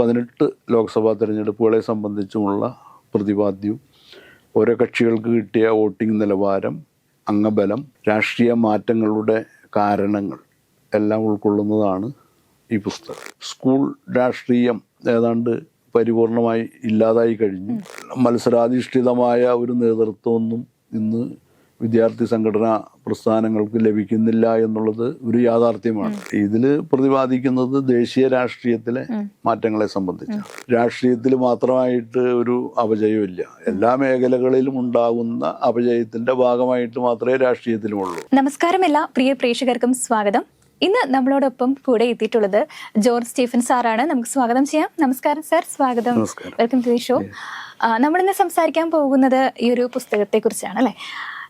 പതിനെട്ട് ലോക്സഭാ തിരഞ്ഞെടുപ്പുകളെ സംബന്ധിച്ചുമുള്ള പ്രതിപാദ്യവും ഓരോ കക്ഷികൾക്ക് കിട്ടിയ വോട്ടിംഗ് നിലവാരം അംഗബലം രാഷ്ട്രീയ മാറ്റങ്ങളുടെ കാരണങ്ങൾ എല്ലാം ഉൾക്കൊള്ളുന്നതാണ് ഈ പുസ്തകം. സ്കൂൾ രാഷ്ട്രീയം ഏതാണ്ട് പരിപൂർണമായി ഇല്ലാതായി കഴിഞ്ഞു. മത്സരാധിഷ്ഠിതമായ ഒരു നേതൃത്വമൊന്നും ഇന്ന് വിദ്യാർത്ഥി സംഘടനാ പ്രസ്ഥാനങ്ങൾക്ക് ലഭിക്കുന്നില്ല എന്നുള്ളത് ഒരു യാഥാർത്ഥ്യമാണ്. ഇതിൽ പ്രതിപാദിക്കുന്നത് ദേശീയ രാഷ്ട്രീയത്തിലെ മാറ്റങ്ങളെ സംബന്ധിച്ച് രാഷ്ട്രീയത്തിൽ മാത്രമായിട്ട് ഒരു അപജയമില്ല എല്ലാ മേഖലകളിലും ഉണ്ടാകുന്ന അപജയത്തിന്റെ ഭാഗമായിട്ട് മാത്രമേ രാഷ്ട്രീയത്തിലുമുള്ളൂ. നമസ്കാരം എല്ലാ പ്രിയ പ്രേക്ഷകർക്കും സ്വാഗതം. ഇന്ന് നമ്മളോടൊപ്പം കൂടെ എത്തിയിട്ടുള്ളത് ജോർജ് സ്റ്റീഫൻ സാറാണ്. നമുക്ക് സ്വാഗതം ചെയ്യാം. നമസ്കാരം സാർ സ്വാഗതം. Welcome to the show. നമ്മളിന്ന് സംസാരിക്കാൻ പോകുന്നത് ഈ ഒരു പുസ്തകത്തെ കുറിച്ചാണ് അല്ലെ?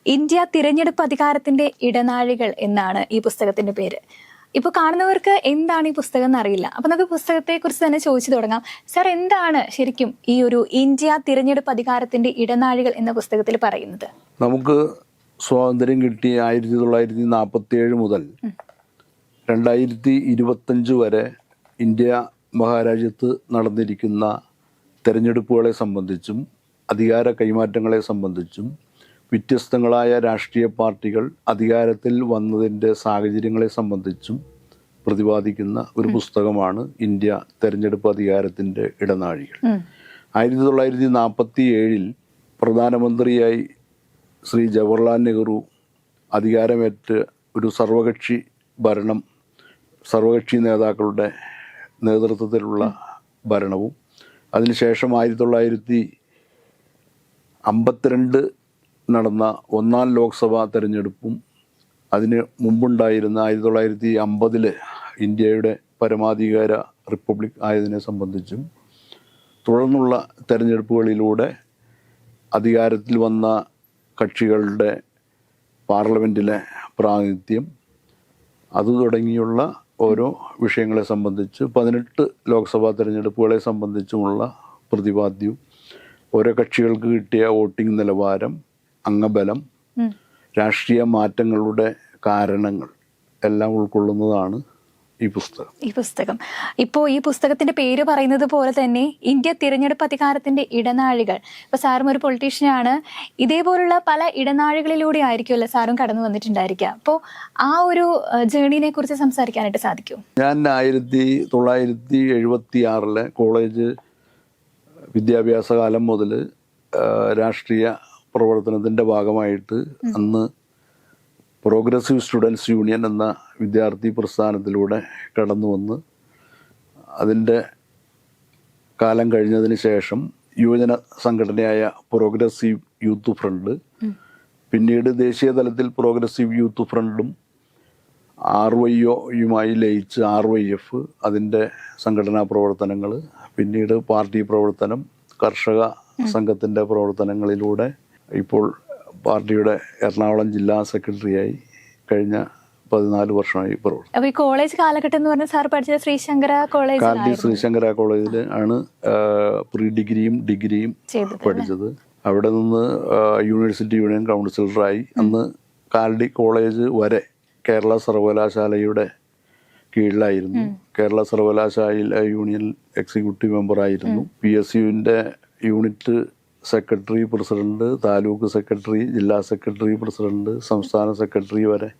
ഇന്ത്യ തിരഞ്ഞെടുപ്പ് അധികാരത്തിന്റെ ഇടനാഴികൾ എന്നാണ് ഈ പുസ്തകത്തിന്റെ പേര്. ഇപ്പൊ കാണുന്നവർക്ക് എന്താണ് ഈ പുസ്തകം എന്നറിയില്ല അപ്പൊ നമുക്ക് പുസ്തകത്തെ കുറിച്ച് തന്നെ ചോദിച്ചു തുടങ്ങാം. സാർ എന്താണ് ശരിക്കും ഈ ഒരു ഇന്ത്യ തിരഞ്ഞെടുപ്പ് അധികാരത്തിന്റെ ഇടനാഴികൾ എന്ന പുസ്തകത്തിൽ പറയുന്നത്? നമുക്ക് സ്വാതന്ത്ര്യം കിട്ടി ആയിരത്തി തൊള്ളായിരത്തി നാൽപ്പത്തി ഏഴ് മുതൽ രണ്ടായിരത്തി ഇരുപത്തഞ്ച് വരെ ഇന്ത്യ മഹാരാജ്യത്ത് നടന്നിരിക്കുന്ന തെരഞ്ഞെടുപ്പുകളെ സംബന്ധിച്ചും അധികാര കൈമാറ്റങ്ങളെ സംബന്ധിച്ചും വ്യത്യസ്തങ്ങളായ രാഷ്ട്രീയ പാർട്ടികൾ അധികാരത്തിൽ വന്നതിന്റെ സാഹചര്യങ്ങളെ സംബന്ധിച്ചും പ്രതിപാദിക്കുന്ന ഒരു പുസ്തകമാണ് ഇന്ത്യ തെരഞ്ഞെടുപ്പ് അധികാരത്തിന്റെ ഇടനാഴികൾ. ആയിരത്തി തൊള്ളായിരത്തി നാൽപ്പത്തി ഏഴിൽ പ്രധാനമന്ത്രിയായി ശ്രീ ജവഹർലാൽ നെഹ്റു അധികാരമേറ്റ് ഒരു സർവകക്ഷി ഭരണം സർവകക്ഷി നേതാക്കളുടെ നേതൃത്വത്തിലുള്ള ഭരണവും. അതിനുശേഷം ആയിരത്തി തൊള്ളായിരത്തി അമ്പത്തിരണ്ട് നടന്ന ഒന്നാം ലോക്സഭാ തെരഞ്ഞെടുപ്പും അതിന് മുമ്പുണ്ടായിരുന്ന ആയിരത്തി തൊള്ളായിരത്തി അമ്പതിൽ ഇന്ത്യയുടെ പരമാധികാര റിപ്പബ്ലിക് ആയതിനെ സംബന്ധിച്ചും തുടർന്നുള്ള തെരഞ്ഞെടുപ്പുകളിലൂടെ അധികാരത്തിൽ വന്ന കക്ഷികളുടെ പാർലമെന്റിലെ പ്രാതിനിധ്യം അത് തുടങ്ങിയുള്ള ഓരോ വിഷയങ്ങളെ സംബന്ധിച്ച് പതിനെട്ട് ലോക്സഭാ തെരഞ്ഞെടുപ്പുകളെ സംബന്ധിച്ചുമുള്ള പ്രതിപാദ്യവും ഓരോ കക്ഷികൾക്ക് കിട്ടിയ വോട്ടിംഗ് നിലവാരം അംഗബലം. രാഷ്ട്രീയ മാറ്റങ്ങളുടെ കാരണങ്ങൾ എല്ലാം ഉൾക്കൊള്ളുന്നതാണ് ഈ പുസ്തകം. ഈ പുസ്തകം. ഇപ്പോൾ ഈ പുസ്തകത്തിന്റെ പേര് പറയുന്നത് പോലെ തന്നെ ഇന്ത്യ തിരഞ്ഞെടുപ്പ് അധികാരത്തിന്റെ ഇടനാഴികൾ. ഇപ്പൊ സാറും ഒരു പൊളിറ്റീഷ്യനാണ് ഇതേപോലുള്ള പല ഇടനാഴികളിലൂടെ ആയിരിക്കുമല്ലോ സാറും കടന്നു വന്നിട്ടുണ്ടായിരിക്കുക. അപ്പോൾ ആ ഒരു ജേണിനെ കുറിച്ച് സംസാരിക്കാനായിട്ട് സാധിക്കും. ഞാൻ ആയിരത്തി തൊള്ളായിരത്തി എഴുപത്തി ആറിലെ കോളേജ് വിദ്യാഭ്യാസ കാലം മുതൽ രാഷ്ട്രീയ പ്രവർത്തനത്തിന്റെ ഭാഗമായിട്ട് അന്ന് പ്രോഗ്രസീവ് സ്റ്റുഡൻസ് യൂണിയൻ എന്ന വിദ്യാർത്ഥി പ്രസ്ഥാനത്തിലൂടെ കടന്നു വന്ന് അതിന്റെ കാലം കഴിഞ്ഞതിന് ശേഷം യുവജന സംഘടനയായ പ്രോഗ്രസീവ് യൂത്ത് ഫ്രണ്ട് പിന്നീട് ദേശീയ തലത്തിൽ പ്രോഗ്രസീവ് യൂത്ത് ഫ്രണ്ടും ആർ വൈ ഒയുമായി ലയിച്ച് ആർ വൈ എഫ് അതിന്റെ സംഘടനാ പ്രവർത്തനങ്ങൾ പിന്നീട് പാർട്ടി പ്രവർത്തനം കർഷക സംഘത്തിന്റെ പ്രവർത്തനങ്ങളിലൂടെ ഇപ്പോൾ പാർട്ടിയുടെ എറണാകുളം ജില്ലാ സെക്രട്ടറിയായി കഴിഞ്ഞ പതിനാല് വർഷമായി പ്രവർത്തിച്ചു അപ്പൊ ഈ കോളേജ് കാലഘട്ടം എന്ന് പറഞ്ഞാൽ സാർ പഠിച്ചത് ശ്രീശങ്കര കോളേജ് കാർഡി ശ്രീശങ്കര കോളേജിൽ ആണ് പ്രീ ഡിഗ്രിയും ഡിഗ്രിയും പഠിച്ചത്. അവിടെ നിന്ന് യൂണിവേഴ്സിറ്റി യൂണിയൻ കൗൺസിലറായി അന്ന് കാൽഡി കോളേജ് വരെ കേരള സർവകലാശാലയുടെ കീഴിലായിരുന്നു. കേരള സർവകലാശാല യൂണിയൻ എക്സിക്യൂട്ടീവ് മെമ്പറായിരുന്നു. P S യുവിന്റെ unit secretary president taluk secretary ജില്ലാ സെക്രട്ടറി പ്രസിഡന്റ് സംസ്ഥാന സെക്രട്ടറി വരെ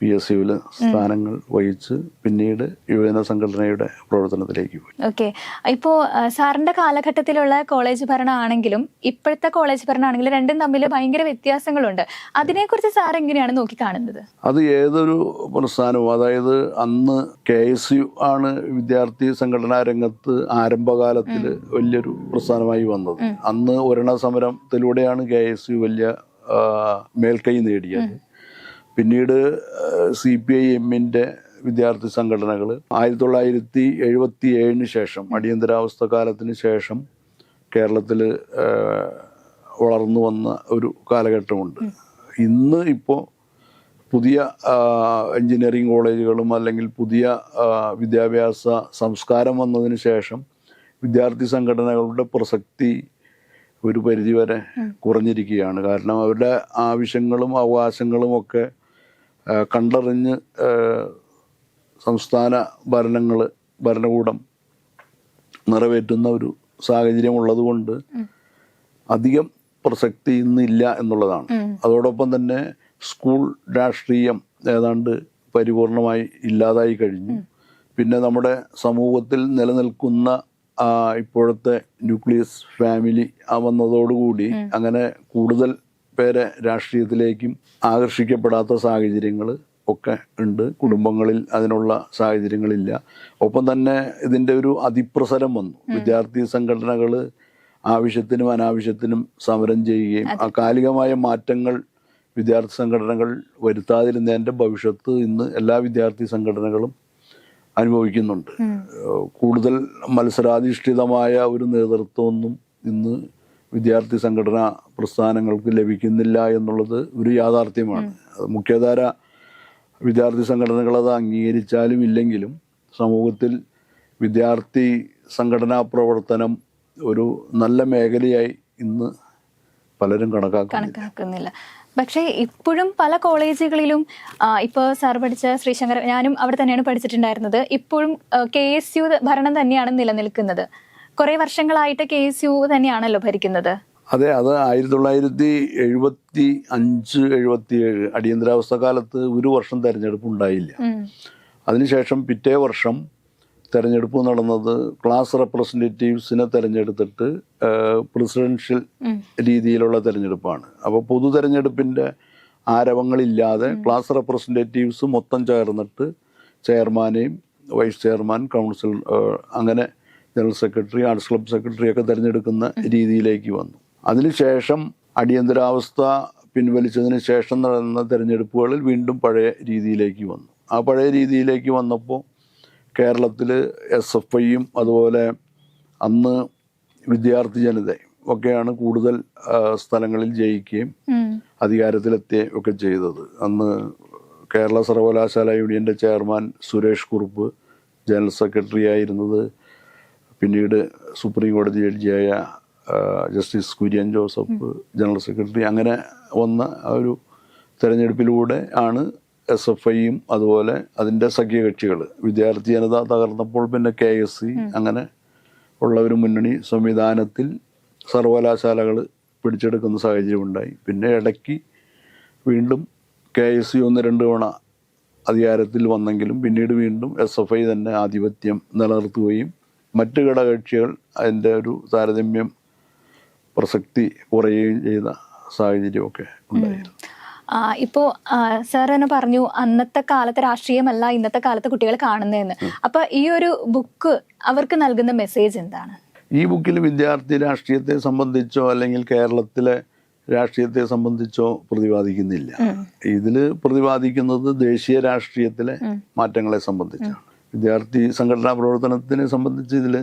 പി എസ് യുവിൽ സ്ഥാനങ്ങൾ വഹിച്ച് പിന്നീട് യുവജന സംഘടനയുടെ പ്രവർത്തനത്തിലേക്ക് പോയി. ഓക്കെ. ഇപ്പോൾ സാറിന്റെ കാലഘട്ടത്തിലുള്ള കോളേജ് ഭരണമാണെങ്കിലും ഇപ്പോഴത്തെ കോളേജ് ഭരണമാണെങ്കിലും രണ്ടും തമ്മിൽ ഭയങ്കര വ്യത്യാസങ്ങളുണ്ട്. അതിനെക്കുറിച്ച് സാർ എങ്ങനെയാണ് നോക്കി കാണുന്നത് അത് ഏതൊരു പ്രസ്ഥാനവും അതായത് അന്ന് കെ എസ് യു ആണ് വിദ്യാർത്ഥി സംഘടനാ രംഗത്ത് ആരംഭകാലത്തിൽ വലിയൊരു പ്രസ്ഥാനമായി വന്നത്. അന്ന് ഒരെണ്ണ സമരത്തിലൂടെയാണ് കെ എസ് യു വലിയ മേൽക്കൈ നേടിയത്. പിന്നീട് സി പി ഐ എമ്മിന്റെ വിദ്യാർത്ഥി സംഘടനകൾ ആയിരത്തി തൊള്ളായിരത്തി എഴുപത്തി ഏഴിന് ശേഷം അടിയന്തരാവസ്ഥ കാലത്തിന് ശേഷം കേരളത്തിൽ വളർന്നു വന്ന ഒരു കാലഘട്ടമുണ്ട്. ഇന്ന് ഇപ്പോൾ പുതിയ എഞ്ചിനീയറിംഗ് കോളേജുകളും അല്ലെങ്കിൽ പുതിയ വിദ്യാഭ്യാസ സംസ്കാരം വന്നതിന് ശേഷം വിദ്യാർത്ഥി സംഘടനകളുടെ പ്രസക്തി ഒരു പരിധിവരെ കുറഞ്ഞിരിക്കുകയാണ്. കാരണം അവരുടെ ആവശ്യങ്ങളും അവകാശങ്ങളും ഒക്കെ കണ്ടറിഞ്ഞ് സംസ്ഥാന ഭരണങ്ങൾ ഭരണകൂടം നിറവേറ്റുന്ന ഒരു സാഹചര്യം ഉള്ളതുകൊണ്ട് അധികം പ്രസക്തി ഇന്നില്ല എന്നുള്ളതാണ് അതോടൊപ്പം തന്നെ സ്കൂൾ രാഷ്ട്രീയം ഏതാണ്ട് പരിപൂർണമായി ഇല്ലാതായി കഴിഞ്ഞു. പിന്നെ നമ്മുടെ സമൂഹത്തിൽ നിലനിൽക്കുന്ന ഇപ്പോഴത്തെ ന്യൂക്ലിയസ് ഫാമിലി ആ വന്നതോടുകൂടി അങ്ങനെ കൂടുതൽ പേരെ രാഷ്ട്രീയത്തിലേക്കും ആകർഷിക്കപ്പെടാത്ത സാഹചര്യങ്ങൾ ഒക്കെ ഉണ്ട്. കുടുംബങ്ങളിൽ അതിനുള്ള സാഹചര്യങ്ങളില്ല. ഒപ്പം തന്നെ ഇതിന്റെ ഒരു അതിപ്രസരം വന്നു. വിദ്യാർത്ഥി സംഘടനകൾ ആവശ്യത്തിനും അനാവശ്യത്തിനും സമരം ചെയ്യുകയും അകാലികമായ മാറ്റങ്ങൾ വിദ്യാർത്ഥി സംഘടനകൾ വരുത്താതിരുന്നതിന്റെ ഭവിഷ്യത്ത് ഇന്ന് എല്ലാ വിദ്യാർത്ഥി സംഘടനകളും അനുഭവിക്കുന്നുണ്ട്. കൂടുതൽ മത്സരാധിഷ്ഠിതമായ ഒരു നേതൃത്വമൊന്നും ഇന്ന് വിദ്യാർത്ഥി സംഘടനാ പ്രസ്ഥാനങ്ങൾക്ക് ലഭിക്കുന്നില്ല എന്നുള്ളത് ഒരു യാഥാർത്ഥ്യമാണ്. മുഖ്യധാര വിദ്യാർത്ഥി സംഘടനകൾ അത് അംഗീകരിച്ചാലും ഇല്ലെങ്കിലും സമൂഹത്തിൽ വിദ്യാർത്ഥി സംഘടനാ പ്രവർത്തനം ഒരു നല്ല മേഖലയായി ഇന്ന് പലരും കണക്കാക്കുന്നു കണക്കാക്കുന്നില്ല. പക്ഷേ ഇപ്പോഴും പല കോളേജുകളിലും ഇപ്പോൾ സാർ പഠിച്ച ശ്രീശങ്കർ ഞാനും അവിടെ തന്നെയാണ് പഠിച്ചിട്ടുണ്ടായിരുന്നത്. ഇപ്പോഴും കെ എസ് യു ഭരണം തന്നെയാണ് നിലനിൽക്കുന്നത്. കുറെ വർഷങ്ങളായിട്ട് കെ എസ് യു തന്നെയാണല്ലോ ഭരിക്കുന്നത്. അതെ അത് ആയിരത്തി തൊള്ളായിരത്തി എഴുപത്തി അഞ്ച് എഴുപത്തി ഏഴ് അടിയന്തരാവസ്ഥ കാലത്ത് ഒരു വർഷം തെരഞ്ഞെടുപ്പ് ഉണ്ടായില്ല. അതിനുശേഷം പിറ്റേ വർഷം തെരഞ്ഞെടുപ്പ് നടന്നത് ക്ലാസ് റെപ്രസെന്റേറ്റീവ്സിനെ തെരഞ്ഞെടുത്തിട്ട് പ്രസിഡൻഷ്യൽ രീതിയിലുള്ള തെരഞ്ഞെടുപ്പാണ്. അപ്പോൾ പൊതു തെരഞ്ഞെടുപ്പിന്റെ ആരവങ്ങളില്ലാതെ ക്ലാസ് റെപ്രസെന്റേറ്റീവ്സ് മൊത്തം ചേർന്നിട്ട് ചെയർമാനെയും വൈസ് ചെയർമാൻ കൗൺസിൽ അങ്ങനെ general secretary arts club secretary ഒക്കെ തിരഞ്ഞെടുക്കുന്ന രീതിയിലേക്ക് വന്നു. അതിനുശേഷം അടിയന്തരാവസ്ഥ പിൻവലിച്ചതിന് ശേഷം നടന്ന തിരഞ്ഞെടുപ്പുകളിൽ വീണ്ടും പഴയ രീതിയിലേക്ക് വന്നു. ആ പഴയ രീതിയിലേക്ക് വന്നപ്പോൾ കേരളത്തിൽ എസ് എഫ് ഐയും അതുപോലെ അന്ന് വിദ്യാർത്ഥി ജനതയും ഒക്കെയാണ് കൂടുതൽ സ്ഥലങ്ങളിൽ ജയിക്കുകയും അധികാരത്തിലെത്തുകയും ഒക്കെ ചെയ്തത്. അന്ന് കേരള സർവകലാശാല യൂണിയന്റെ chairman Suresh Kurup general secretary ആയിരുന്നത് പിന്നീട് സുപ്രീം കോടതി ജഡ്ജിയായ justice Kurian Joseph general secretary അങ്ങനെ വന്ന ആ ഒരു തെരഞ്ഞെടുപ്പിലൂടെ ആണ് എസ് എഫ് ഐയും അതുപോലെ അതിന്റെ സഖ്യകക്ഷികൾ വിദ്യാർത്ഥി ജനത തകർന്നപ്പോൾ പിന്നെ കെ എസ് സി അങ്ങനെ ഉള്ള ഒരു മുന്നണി സംവിധാനത്തിൽ സർവകലാശാലകൾ പിടിച്ചെടുക്കുന്ന സാഹചര്യം ഉണ്ടായി. പിന്നെ ഇടയ്ക്ക് വീണ്ടും കെ എസ് സി ഒന്ന് രണ്ട് തവണ അധികാരത്തിൽ വന്നെങ്കിലും പിന്നീട് വീണ്ടും എസ് എഫ് ഐ തന്നെ ആധിപത്യം നിലനിർത്തുകയും മറ്റ് ഘടകകക്ഷികൾ അതിന്റെ ഒരു താരതമ്യം പ്രസക്തി കുറയുകയും ചെയ്ത സാഹചര്യമൊക്കെ ഉണ്ടായിരുന്നു. ആ, ഇപ്പോ ആ, സാർ തന്നെ പറഞ്ഞു അന്നത്തെ കാലത്തെ രാഷ്ട്രീയമല്ല ഇന്നത്തെ കാലത്ത് കുട്ടികൾ കാണുന്നതെന്ന്. അപ്പൊ ഈ ഒരു ബുക്ക് അവർക്ക് നൽകുന്ന മെസ്സേജ് എന്താണ്? ഈ ബുക്കിൽ വിദ്യാർത്ഥി രാഷ്ട്രീയത്തെ സംബന്ധിച്ചോ അല്ലെങ്കിൽ കേരളത്തിലെ രാഷ്ട്രീയത്തെ സംബന്ധിച്ചോ പ്രതിപാദിക്കുന്നില്ല. ഇതിൽ പ്രതിപാദിക്കുന്നത് ദേശീയ രാഷ്ട്രീയത്തിലെ മാറ്റങ്ങളെ സംബന്ധിച്ചാണ്. വിദ്യാർത്ഥി സംഘടനാ പ്രവർത്തനത്തിനെ സംബന്ധിച്ച് ഇതിൽ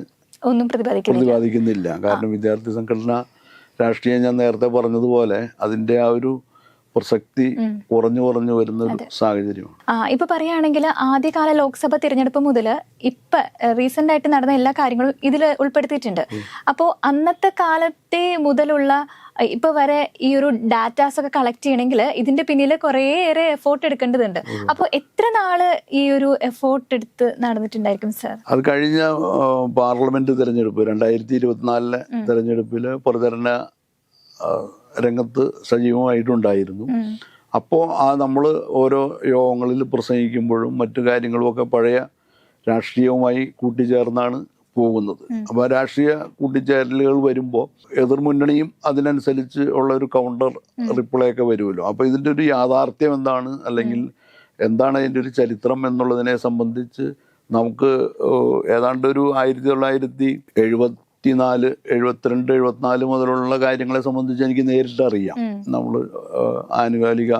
ഒന്നും പ്രതിപാദിക്കുന്നില്ല. കാരണം വിദ്യാർത്ഥി സംഘടന രാഷ്ട്രീയം ഞാൻ നേരത്തെ പറഞ്ഞതുപോലെ അതിന്റെ ആ ഒരു പ്രസക്തി കുറഞ്ഞു കുറഞ്ഞു വരുന്ന ഒരു സാഹചര്യമാണ്. ആ ഇപ്പൊ പറയുകയാണെങ്കിൽ ആദ്യകാല ലോക്സഭ തിരഞ്ഞെടുപ്പ് മുതൽ ഇപ്പൊ റീസെന്റ് ആയിട്ട് നടന്ന എല്ലാ കാര്യങ്ങളും ഇതിൽ ഉൾപ്പെടുത്തിയിട്ടുണ്ട്. അപ്പോൾ അന്നത്തെ കാലത്തെ മുതലുള്ള ഇപ്പൊ വരെ ഈ ഒരു ഡാറ്റാസ് ഒക്കെ കളക്ട് ചെയ്യണമെങ്കിൽ ഇതിന്റെ പിന്നിൽ കുറേയേറെ എഫോർട്ട് എടുക്കേണ്ടതുണ്ട്. അപ്പോൾ എത്ര നാൾ ഈ ഒരു എഫോർട്ട് എടുത്ത് നടന്നിട്ടുണ്ടായിരിക്കും സർ അത് കഴിഞ്ഞ പാർലമെന്റ് തെരഞ്ഞെടുപ്പ് രണ്ടായിരത്തി ഇരുപത്തിനാലിലെ തെരഞ്ഞെടുപ്പിൽ പ്രചരണ രംഗത്ത് സജീവമായിട്ടുണ്ടായിരുന്നു. അപ്പോൾ ആ നമ്മൾ ഓരോ യോഗങ്ങളിൽ പ്രസംഗിക്കുമ്പോഴും മറ്റു കാര്യങ്ങളുമൊക്കെ പഴയ രാഷ്ട്രീയവുമായി കൂട്ടിച്ചേർന്നാണ് പോകുന്നത്. അപ്പോൾ രാഷ്ട്രീയ കൂട്ടിച്ചേരലുകൾ വരുമ്പോൾ എതിർമുന്നണിയും അതിനനുസരിച്ച് ഉള്ള ഒരു കൗണ്ടർ റിപ്ലൈ ഒക്കെ വരുമല്ലോ. അപ്പോൾ ഇതിന്റെ ഒരു യാഥാർത്ഥ്യം എന്താണ്? അല്ലെങ്കിൽ എന്താണ് അതിന്റെ ഒരു ചരിത്രം എന്നുള്ളതിനെ സംബന്ധിച്ച് നമുക്ക് ഏതാണ്ട് ഒരു ആയിരത്തി തൊള്ളായിരത്തി എഴുപത്തി നാല് എഴുപത്തിരണ്ട് എഴുപത്തിനാല് മുതലുള്ള കാര്യങ്ങളെ സംബന്ധിച്ച് എനിക്ക് നേരിട്ട് അറിയാം. നമ്മൾ ആനുകാലിക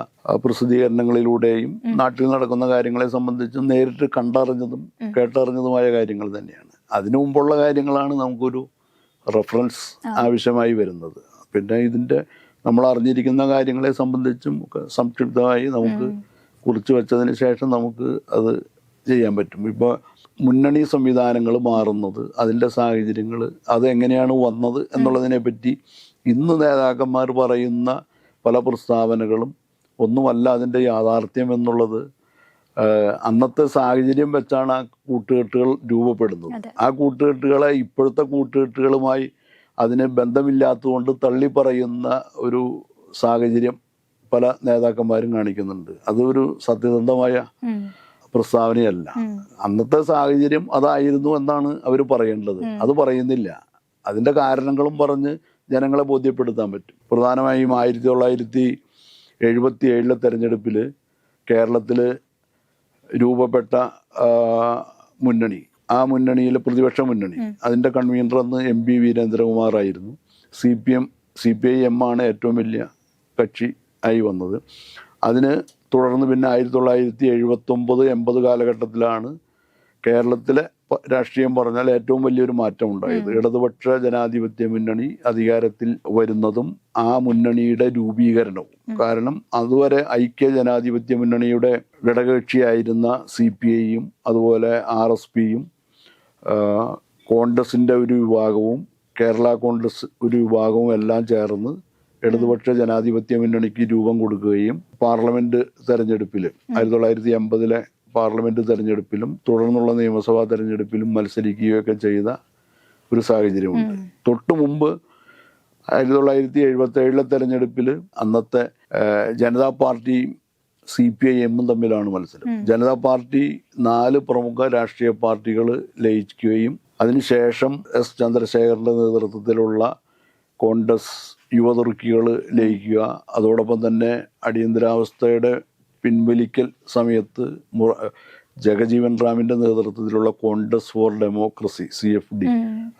പ്രസിദ്ധീകരണങ്ങളിലൂടെയും നാട്ടിൽ നടക്കുന്ന കാര്യങ്ങളെ സംബന്ധിച്ചും നേരിട്ട് കണ്ടറിഞ്ഞതും കേട്ടറിഞ്ഞതുമായ കാര്യങ്ങൾ തന്നെയാണ്. അതിനു മുമ്പുള്ള കാര്യങ്ങളാണ് നമുക്കൊരു റെഫറൻസ് ആവശ്യമായി വരുന്നത്. പിന്നെ ഇതിന്റെ നമ്മൾ അറിഞ്ഞിരിക്കുന്ന കാര്യങ്ങളെ സംബന്ധിച്ചും ഒക്കെ സംക്ഷിപ്തമായി നമുക്ക് കുറിച്ചു വെച്ചതിന് ശേഷം നമുക്ക് അത് ചെയ്യാൻ പറ്റും. ഇപ്പോൾ മുന്നണി സംവിധാനങ്ങൾ മാറുന്നത് അതിന്റെ സാഹചര്യങ്ങൾ അത് എങ്ങനെയാണ് വന്നത് എന്നുള്ളതിനെ പറ്റി ഇന്ന് നേതാക്കന്മാർ പറയുന്ന പല പ്രസ്താവനകളും ഒന്നുമല്ല അതിന്റെ യാഥാർത്ഥ്യം എന്നുള്ളത് അന്നത്തെ സാഹചര്യം വെച്ചാണ് ആ കൂട്ടുകെട്ടുകൾ രൂപപ്പെടുന്നത്. ആ കൂട്ടുകെട്ടുകളെ ഇപ്പോഴത്തെ കൂട്ടുകെട്ടുകളുമായി അതിന് ബന്ധമില്ലാത്തതുകൊണ്ട് തള്ളിപ്പറയുന്ന ഒരു സാഹചര്യം പല നേതാക്കന്മാരും കാണിക്കുന്നുണ്ട്. അതൊരു സത്യസന്ധമായ പ്രസ്താവനയല്ല. അന്നത്തെ സാഹചര്യം അതായിരുന്നു എന്നാണ് അവർ പറയേണ്ടത്. അത് പറയുന്നില്ല. അതിന്റെ കാരണങ്ങളും പറഞ്ഞ് ജനങ്ങളെ ബോധ്യപ്പെടുത്താൻ പറ്റും. പ്രധാനമായും ആയിരത്തി തൊള്ളായിരത്തി എഴുപത്തി ഏഴിലെ തെരഞ്ഞെടുപ്പിൽ കേരളത്തിൽ രൂപപ്പെട്ട മുന്നണി. ആ മുന്നണിയിൽ പ്രതിപക്ഷ മുന്നണി. അതിന്റെ കൺവീനർ അന്ന് M P വീരേന്ദ്രകുമാറായിരുന്നു C P M C P I M ആണ് ഏറ്റവും വലിയ കക്ഷി ആയി വന്നത്. അതിന് തുടർന്ന് പിന്നെ ആയിരത്തി തൊള്ളായിരത്തി എഴുപത്തൊമ്പത് എൺപത് കാലഘട്ടത്തിലാണ് കേരളത്തിലെ രാഷ്ട്രീയം പറഞ്ഞാൽ ഏറ്റവും വലിയൊരു മാറ്റം ഉണ്ടായത്. ഇടതുപക്ഷ ജനാധിപത്യ മുന്നണി അധികാരത്തിൽ വരുന്നതും ആ മുന്നണിയുടെ രൂപീകരണവും. കാരണം അതുവരെ ഐക്യ ജനാധിപത്യ മുന്നണിയുടെ ഘടകകക്ഷിയായിരുന്ന സി പി ഐയും അതുപോലെ ആർ എസ് പിയും കോൺഗ്രസിന്റെ ഒരു വിഭാഗവും കേരള കോൺഗ്രസ് ഒരു വിഭാഗവും എല്ലാം ചേർന്ന് ഇടതുപക്ഷ ജനാധിപത്യ മുന്നണിക്ക് രൂപം കൊടുക്കുകയും പാർലമെന്റ് തെരഞ്ഞെടുപ്പിൽ ആയിരത്തി തൊള്ളായിരത്തി എൺപതിലെ പാർലമെന്റ് തെരഞ്ഞെടുപ്പിലും തുടർന്നുള്ള നിയമസഭാ തെരഞ്ഞെടുപ്പിലും മത്സരിക്കുകയൊക്കെ ചെയ്ത ഒരു സാഹചര്യമുണ്ട്. തൊട്ടു മുമ്പ് ആയിരത്തി തൊള്ളായിരത്തി എഴുപത്തി ഏഴിലെ തെരഞ്ഞെടുപ്പിൽ അന്നത്തെ ജനതാ പാർട്ടിയും സി പി ഐ എമ്മും തമ്മിലാണ് മത്സരം. ജനതാ പാർട്ടി നാല് പ്രമുഖ രാഷ്ട്രീയ പാർട്ടികൾ ലയിക്കുകയും അതിനുശേഷം എസ് ചന്ദ്രശേഖറിന്റെ നേതൃത്വത്തിലുള്ള കോൺഗ്രസ് യുവതുർക്കികൾ ലയിക്കുക അതോടൊപ്പം തന്നെ അടിയന്തരാവസ്ഥയുടെ പിൻവലിക്കൽ സമയത്ത് ജഗജീവൻ റാമിന്റെ നേതൃത്വത്തിലുള്ള Congress for democracy C F D.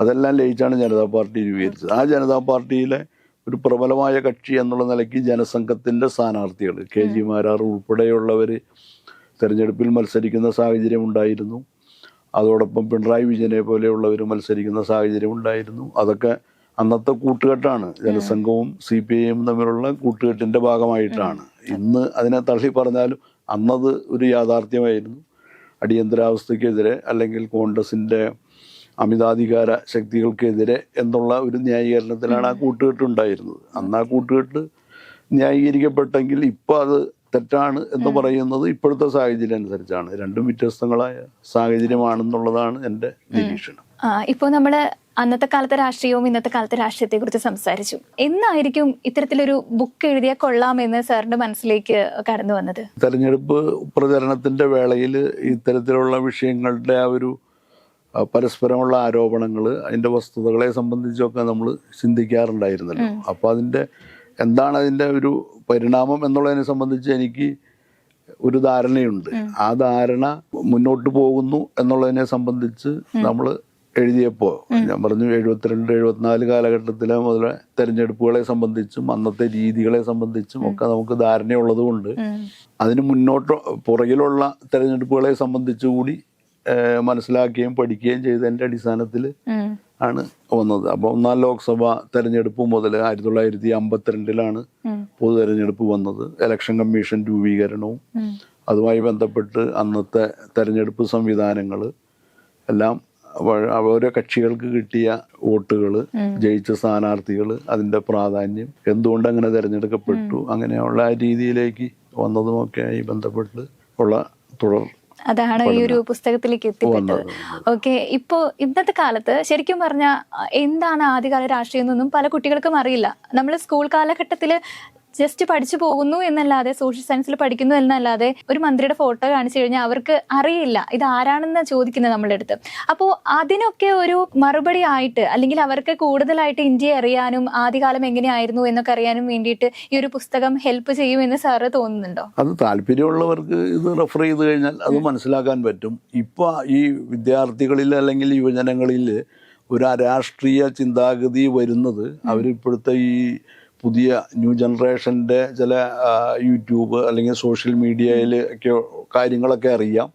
അതെല്ലാം ലയിച്ചാണ് ജനതാ പാർട്ടി രൂപീകരിച്ചത്. ആ ജനതാ പാർട്ടിയിലെ ഒരു പ്രബലമായ കക്ഷി എന്നുള്ള നിലയ്ക്ക് ജനസംഘത്തിന്റെ സ്ഥാനാർത്ഥികൾ കെ ജി മാരാർ ഉൾപ്പെടെയുള്ളവർ തെരഞ്ഞെടുപ്പിൽ മത്സരിക്കുന്ന സാഹചര്യം ഉണ്ടായിരുന്നു. അതോടൊപ്പം പിണറായി വിജയനെ പോലെയുള്ളവർ മത്സരിക്കുന്ന സാഹചര്യം ഉണ്ടായിരുന്നു. അതൊക്കെ അന്നത്തെ കൂട്ടുകെട്ടാണ്. ജനസംഘവും സി പി ഐയും തമ്മിലുള്ള കൂട്ടുകെട്ടിന്റെ ഭാഗമായിട്ടാണ്. ഇന്ന് അതിനെ തള്ളി പറഞ്ഞാലും അന്നത് ഒരു യാഥാർത്ഥ്യമായിരുന്നു. അടിയന്തരാവസ്ഥക്കെതിരെ അല്ലെങ്കിൽ കോൺഗ്രസിന്റെ അമിതാധികാര ശക്തികൾക്കെതിരെ എന്നുള്ള ഒരു ന്യായീകരണത്തിലാണ് ആ കൂട്ടുകെട്ട് ഉണ്ടായിരുന്നത്. അന്ന് ആ കൂട്ടുകെട്ട് ന്യായീകരിക്കപ്പെട്ടെങ്കിൽ ഇപ്പോൾ അത് തെറ്റാണ് എന്ന് പറയുന്നത് ഇപ്പോഴത്തെ സാഹചര്യം അനുസരിച്ചാണ്. രണ്ടും വ്യത്യസ്തങ്ങളായ സാഹചര്യമാണെന്നുള്ളതാണ് എന്റെ നിരീക്ഷണം. ഇപ്പോൾ നമ്മൾ അന്നത്തെ കാലത്തെ രാഷ്ട്രീയവും ഇന്നത്തെ കാലത്തെ രാഷ്ട്രീയത്തെ കുറിച്ച് സംസാരിച്ചു. എന്നായിരിക്കും ഇത്തരത്തിലൊരു ബുക്ക് എഴുതിയാൽ കൊള്ളാമെന്ന് സാറിന്റെ മനസ്സിലേക്ക് കടന്നു വന്നത്? തെരഞ്ഞെടുപ്പ് പ്രചരണത്തിന്റെ വേളയിൽ ഇത്തരത്തിലുള്ള വിഷയങ്ങളുടെ ആ ഒരു പരസ്പരമുള്ള ആരോപണങ്ങൾ അതിന്റെ വസ്തുതകളെ സംബന്ധിച്ചൊക്കെ നമ്മൾ ചിന്തിക്കാറുണ്ടായിരുന്നല്ലോ. അപ്പോൾ അതിന്റെ എന്താണ് അതിന്റെ ഒരു പരിണാമം എന്നുള്ളതിനെ സംബന്ധിച്ച് എനിക്ക് ഒരു ധാരണയുണ്ട്. ആ ധാരണ മുന്നോട്ട് പോകുന്നു എന്നുള്ളതിനെ സംബന്ധിച്ച് നമ്മൾ എഴുതിയപ്പോൾ ഞാൻ പറഞ്ഞു എഴുപത്തിരണ്ട് എഴുപത്തിനാല് കാലഘട്ടത്തിലെ മുതൽ തെരഞ്ഞെടുപ്പുകളെ സംബന്ധിച്ചും അന്നത്തെ രീതികളെ സംബന്ധിച്ചും ഒക്കെ നമുക്ക് ധാരണയുള്ളത് കൊണ്ട് ഉം. അതിന് മുന്നോട്ട് പുറകിലുള്ള തെരഞ്ഞെടുപ്പുകളെ സംബന്ധിച്ചുകൂടി മനസ്സിലാക്കുകയും പഠിക്കുകയും ചെയ്തതിന്റെ അടിസ്ഥാനത്തിൽ ആണ് വന്നത്. അപ്പോൾ ഒന്നാം ലോക്സഭ തെരഞ്ഞെടുപ്പ് മുതൽ ആയിരത്തി തൊള്ളായിരത്തി അമ്പത്തിരണ്ടിലാണ് പൊതു തെരഞ്ഞെടുപ്പ് വന്നത്. ഇലക്ഷൻ കമ്മീഷൻ രൂപീകരണവും അതുമായി ബന്ധപ്പെട്ട് അന്നത്തെ തെരഞ്ഞെടുപ്പ് സംവിധാനങ്ങൾ എല്ലാം ഓരോ കക്ഷികൾക്ക് കിട്ടിയ വോട്ടുകൾ ജയിച്ച സ്ഥാനാർത്ഥികൾ അതിന്റെ പ്രാധാന്യം എന്തുകൊണ്ട് അങ്ങനെ തിരഞ്ഞെടുക്കപ്പെട്ടു? അങ്ങനെയുള്ള ആ രീതിയിലേക്ക് വന്നതുമൊക്കെയായി ബന്ധപ്പെട്ട് ഉള്ള തുടർ അതാണ് ഈ ഒരു പുസ്തകത്തിലേക്ക് എത്തിപ്പെട്ടത്. ഓക്കെ ഇപ്പോ ഇന്നത്തെ കാലത്ത് ശരിക്കും പറഞ്ഞ എന്താണ് ആദ്യകാല രാഷ്ട്രീയം എന്നൊന്നും പല കുട്ടികൾക്കും അറിയില്ല. നമ്മൾ സ്കൂൾ കാലഘട്ടത്തിൽ ജസ്റ്റ് പഠിച്ചു പോകുന്നു എന്നല്ലാതെ സോഷ്യൽ സയൻസിൽ പഠിക്കുന്നു എന്നല്ലാതെ ഒരു മന്ത്രിയുടെ ഫോട്ടോ കാണിച്ചു കഴിഞ്ഞാൽ അവർക്ക് അറിയില്ല ഇത് ആരാണെന്ന് ചോദിക്കുന്നത് നമ്മളുടെ അടുത്ത്. അപ്പോൾ അതിനൊക്കെ ഒരു മറുപടി ആയിട്ട് അല്ലെങ്കിൽ അവർക്ക് കൂടുതലായിട്ട് ഇന്ത്യയെ അറിയാനും ആദ്യകാലം എങ്ങനെയായിരുന്നു എന്നൊക്കെ അറിയാനും വേണ്ടിയിട്ട് ഈ ഒരു പുസ്തകം ഹെൽപ്പ് ചെയ്യുമെന്ന് സാറ് തോന്നുന്നുണ്ടോ? അത് താല്പര്യമുള്ളവർക്ക് ഇത് റെഫർ ചെയ്ത് കഴിഞ്ഞാൽ അത് മനസ്സിലാക്കാൻ പറ്റും. ഇപ്പോൾ ഈ വിദ്യാർത്ഥികളിൽ അല്ലെങ്കിൽ യുവജനങ്ങളിൽ ഒരു അരാഷ്ട്രീയ ചിന്താഗതി വരുന്നത് അവരിപ്പോഴത്തെ ഈ പുതിയ ന്യൂ ജനറേഷന്റെ ചില യൂട്യൂബ് അല്ലെങ്കിൽ സോഷ്യൽ മീഡിയയിൽ ഒക്കെ കാര്യങ്ങളൊക്കെ അറിയാം.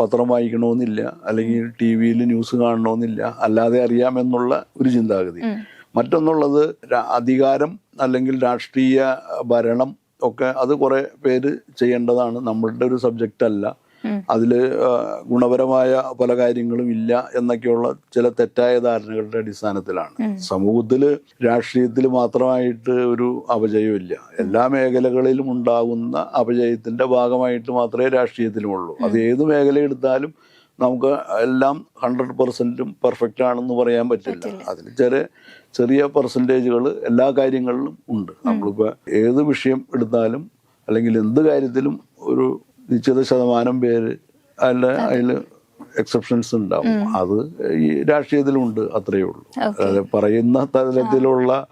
പത്രം വായിക്കണമെന്നില്ല അല്ലെങ്കിൽ ടി വിയിൽ ന്യൂസ് കാണണമെന്നില്ല അല്ലാതെ അറിയാമെന്നുള്ള ഒരു ചിന്താഗതി. മറ്റൊന്നുള്ളത് അധികാരം അല്ലെങ്കിൽ രാഷ്ട്രീയ ഭരണം ഒക്കെ അത് കുറേ പേര് ചെയ്യേണ്ടതാണ്. നമ്മളുടെ ഒരു സബ്ജക്റ്റ് അല്ല അതിൽ ഗുണപരമായ പല കാര്യങ്ങളും ഇല്ല എന്നൊക്കെയുള്ള ചില തെറ്റായ ധാരണകളുടെ അടിസ്ഥാനത്തിലാണ്. സമൂഹത്തിൽ രാഷ്ട്രീയത്തിൽ മാത്രമായിട്ട് ഒരു അപജയമില്ല എല്ലാ മേഖലകളിലും ഉണ്ടാകുന്ന അപജയത്തിന്റെ ഭാഗമായിട്ട് മാത്രമേ രാഷ്ട്രീയത്തിലുമുള്ളൂ. അത് ഏത് മേഖല എടുത്താലും നമുക്ക് എല്ലാം ഹൺഡ്രഡ് പെർസെന്റും പെർഫെക്റ്റ് ആണെന്ന് പറയാൻ പറ്റില്ല. അതിൽ ചെറിയ ചെറിയ പെർസെന്റേജുകൾ എല്ലാ കാര്യങ്ങളിലും ഉണ്ട്. നമ്മളിപ്പോൾ ഏത് വിഷയം എടുത്താലും അല്ലെങ്കിൽ എന്ത് കാര്യത്തിലും ഒരു നിശ്ചിത ശതമാനം പേര് അല്ല അതിൽ എക്സെപ്ഷൻസ് ഉണ്ടാവും. അത് ഈ രാഷ്ട്രീയത്തിലുണ്ട് അത്രയേ ഉള്ളൂ. അതായത് പറയുന്ന തലത്തിലുള്ള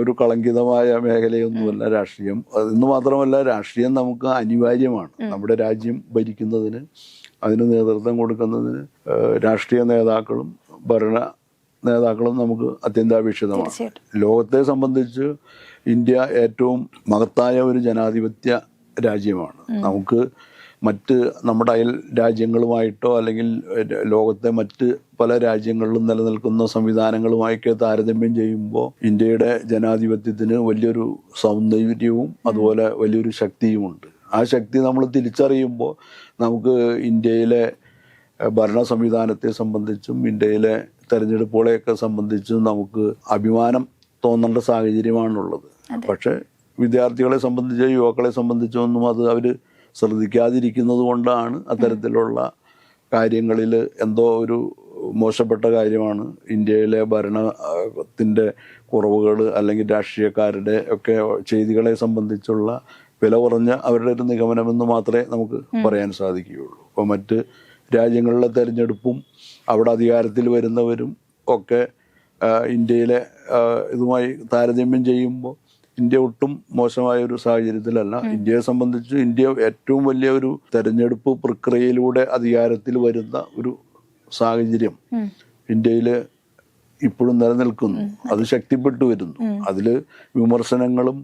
ഒരു കളങ്കിതമായ മേഖലയൊന്നുമല്ല രാഷ്ട്രീയം. ഇന്ന് മാത്രമല്ല രാഷ്ട്രീയം നമുക്ക് അനിവാര്യമാണ്. നമ്മുടെ രാജ്യം ഭരിക്കുന്നതിന് അതിന് നേതൃത്വം കൊടുക്കുന്നതിന് രാഷ്ട്രീയ നേതാക്കളും ഭരണ നേതാക്കളും നമുക്ക് അത്യന്താപേക്ഷിതമാണ്. ലോകത്തെ സംബന്ധിച്ച് ഇന്ത്യ ഏറ്റവും മഹത്തായ ഒരു ജനാധിപത്യ രാജ്യമാണ്. നമുക്ക് മറ്റ് നമ്മുടെ അയൽ രാജ്യങ്ങളുമായിട്ടോ അല്ലെങ്കിൽ ലോകത്തെ മറ്റ് പല രാജ്യങ്ങളിലും നിലനിൽക്കുന്ന സംവിധാനങ്ങളുമായൊക്കെ താരതമ്യം ചെയ്യുമ്പോൾ ഇന്ത്യയുടെ ജനാധിപത്യത്തിന് വലിയൊരു സൗന്ദര്യവും അതുപോലെ വലിയൊരു ശക്തിയുമുണ്ട്. ആ ശക്തി നമ്മൾ തിരിച്ചറിയുമ്പോൾ നമുക്ക് ഇന്ത്യയിലെ ഭരണ സംവിധാനത്തെ സംബന്ധിച്ചും ഇന്ത്യയിലെ തെരഞ്ഞെടുപ്പുകളെയൊക്കെ സംബന്ധിച്ചും നമുക്ക് അഭിമാനം തോന്നേണ്ട സാഹചര്യമാണുള്ളത്. പക്ഷെ വിദ്യാർത്ഥികളെ സംബന്ധിച്ചോ യുവാക്കളെ സംബന്ധിച്ചോ ഒന്നും അത് അവർ ശ്രദ്ധിക്കാതിരിക്കുന്നത് കൊണ്ടാണ് അത്തരത്തിലുള്ള കാര്യങ്ങളിൽ എന്തോ ഒരു മോശപ്പെട്ട കാര്യമാണ്. ഇന്ത്യയിലെ ഭരണത്തിന്റെ കുറവുകൾ അല്ലെങ്കിൽ രാഷ്ട്രീയക്കാരുടെ ഒക്കെ ചെയ്തികളെ സംബന്ധിച്ചുള്ള വില കുറഞ്ഞ അവരുടെ ഒരു നിഗമനമെന്ന് മാത്രമേ നമുക്ക് പറയാൻ സാധിക്കുകയുള്ളൂ. അപ്പോൾ മറ്റ് രാജ്യങ്ങളിലെ തെരഞ്ഞെടുപ്പും അവിടെ അധികാരത്തിൽ വരുന്നവരും ഒക്കെ ഇന്ത്യയിലെ ഇതുമായി താരതമ്യം ചെയ്യുമ്പോൾ ഇന്ത്യ ഒട്ടും മോശമായ ഒരു സാഹചര്യത്തിലല്ല. ഇന്ത്യയെ സംബന്ധിച്ച് ഇന്ത്യ ഏറ്റവും വലിയ ഒരു തെരഞ്ഞെടുപ്പ് പ്രക്രിയയിലൂടെ അധികാരത്തിൽ വരുന്ന ഒരു സാഹചര്യം ഇന്ത്യയിലെ ഇപ്പോഴും നിലനിൽക്കുന്നു. അത് ശക്തിപ്പെട്ടു വരുന്നു. അതിൽ വിമർശനങ്ങളും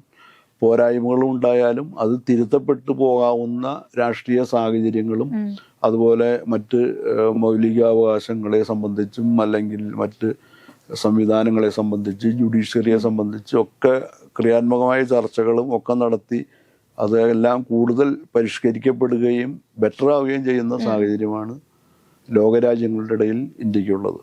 പോരായ്മകളും ഉണ്ടായാലും അത് തിരുത്തപ്പെട്ടു പോകാവുന്ന രാഷ്ട്രീയ സാഹചര്യങ്ങളും അതുപോലെ മറ്റ് മൗലികാവകാശങ്ങളെ സംബന്ധിച്ചും അല്ലെങ്കിൽ മറ്റ് സംവിധാനങ്ങളെ സംബന്ധിച്ച് ജുഡീഷ്യറിയെ സംബന്ധിച്ച് ഒക്കെ ക്രിയാത്മകമായ ചർച്ചകളും ഒക്കെ നടത്തി അതെല്ലാം കൂടുതൽ പരിഷ്കരിക്കപ്പെടുകയും ബെറ്റർ ആവുകയും ചെയ്യുന്ന സാഹചര്യമാണ്. ലോകരാജ്യങ്ങളുടെ ഇടയിൽ ഇന്ത്യക്കുള്ളത്.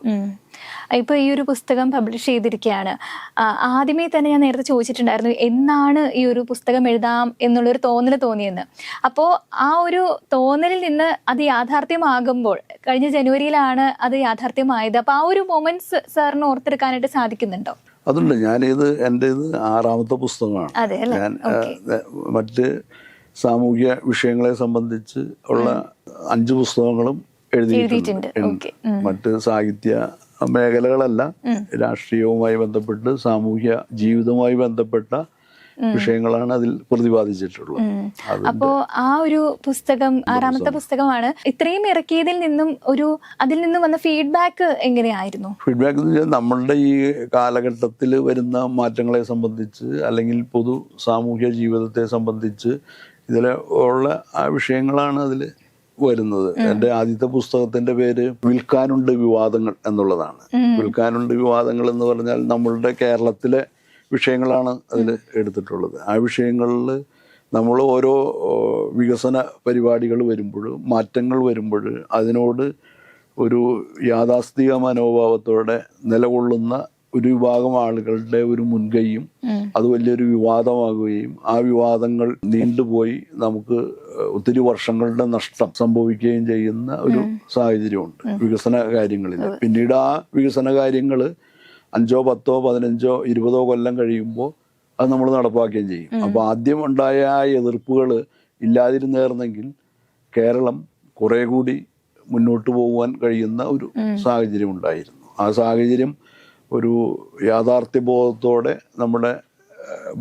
ഇപ്പൊ ഈ ഒരു പുസ്തകം പബ്ലിഷ് ചെയ്തിരിക്കുകയാണ് ആദ്യമേ തന്നെ ഞാൻ നേരത്തെ ചോദിച്ചിട്ടുണ്ടായിരുന്നു എന്നാണ് ഈ ഒരു പുസ്തകം എഴുതാം എന്നുള്ളൊരു തോന്നൽ തോന്നിയെന്ന്. അപ്പോ ആ ഒരു തോന്നലിൽ നിന്ന് അത് യാഥാർത്ഥ്യമാകുമ്പോൾ കഴിഞ്ഞ ജനുവരിയിലാണ് അത് യാഥാർത്ഥ്യമായത്. അപ്പോൾ ആ ഒരു മൊമെന്റ്സ് സാറിന് ഓർത്തെടുക്കാനായിട്ട് സാധിക്കുന്നുണ്ടോ? അതുണ്ട് ഞാനിത് എന്റെ ഇത് ആറാമത്തെ പുസ്തകമാണ്. ഞാൻ മറ്റ് സാമൂഹ്യ വിഷയങ്ങളെ സംബന്ധിച്ച് ഉള്ള അഞ്ച് പുസ്തകങ്ങളും എഴുതിയിട്ടുണ്ട്. മറ്റ് സാഹിത്യ മേഖലകളല്ല. രാഷ്ട്രീയവുമായി ബന്ധപ്പെട്ട് സാമൂഹ്യ ജീവിതവുമായി ബന്ധപ്പെട്ട വിഷയങ്ങളാണ് അതിൽ പ്രതിപാദിച്ചിട്ടുള്ളത്. അപ്പോ ആ ഒരു പുസ്തകം ആറാമത്തെ പുസ്തകമാണ്. ഇത്രയും ഇറക്കിയതിൽ നിന്നും ഒരു അതിൽ നിന്നും വന്ന ഫീഡ്ബാക്ക് എങ്ങനെയായിരുന്നു? ഫീഡ്ബാക്ക് എന്ന് വെച്ചാൽ നമ്മളുടെ ഈ കാലഘട്ടത്തിൽ വരുന്ന മാറ്റങ്ങളെ സംബന്ധിച്ച് അല്ലെങ്കിൽ പൊതു സാമൂഹ്യ ജീവിതത്തെ സംബന്ധിച്ച് ഇതിലെ ഉള്ള ആ വിഷയങ്ങളാണ് അതിൽ വരുന്നത്. എന്റെ ആദ്യത്തെ പുസ്തകത്തിന്റെ പേര് വിൽക്കാനുണ്ട് വിവാദങ്ങൾ എന്നുള്ളതാണ്. വിൽക്കാനുണ്ട് വിവാദങ്ങൾ എന്ന് പറഞ്ഞാൽ നമ്മളുടെ കേരളത്തിലെ വിഷയങ്ങളാണ് അതിൽ എടുത്തിട്ടുള്ളത്. ആ വിഷയങ്ങളിൽ നമ്മൾ ഓരോ വികസന പരിപാടികൾ വരുമ്പോൾ മാറ്റങ്ങൾ വരുമ്പോൾ അതിനോട് ഒരു യാഥാസ്ഥിക മനോഭാവത്തോടെ നിലകൊള്ളുന്ന ഒരു വിഭാഗം ആളുകളുടെ ഒരു മുൻകൈയും അത് വലിയൊരു വിവാദമാകുകയും ആ വിവാദങ്ങൾ നീണ്ടുപോയി നമുക്ക് ഒത്തിരി വർഷങ്ങളുടെ നഷ്ടം സംഭവിക്കുകയും ചെയ്യുന്ന ഒരു സാഹചര്യമുണ്ട് വികസന കാര്യങ്ങളിൽ. പിന്നീട് ആ വികസന കാര്യങ്ങൾ അഞ്ചോ പത്തോ പതിനഞ്ചോ ഇരുപതോ കൊല്ലം കഴിയുമ്പോൾ അത് നമ്മൾ നടപ്പാക്കുകയും ചെയ്യും. അപ്പോൾ ആദ്യം ഉണ്ടായ ആ എതിർപ്പുകൾ ഇല്ലാതിരുന്നേർന്നെങ്കിൽ കേരളം കുറേ കൂടി മുന്നോട്ട് പോകുവാൻ കഴിയുന്ന ഒരു സാഹചര്യം ഉണ്ടായിരുന്നു. ആ സാഹചര്യം ഒരു യാഥാർത്ഥ്യബോധത്തോടെ നമ്മുടെ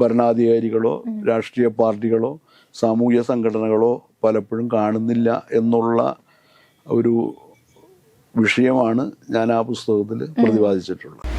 ഭരണാധികാരികളോ രാഷ്ട്രീയ പാർട്ടികളോ സാമൂഹ്യ സംഘടനകളോ പലപ്പോഴും കാണുന്നില്ല എന്നുള്ള ഒരു വിഷയമാണ് ഞാൻ ആ പുസ്തകത്തിൽ പ്രതിപാദിച്ചിട്ടുള്ളത്.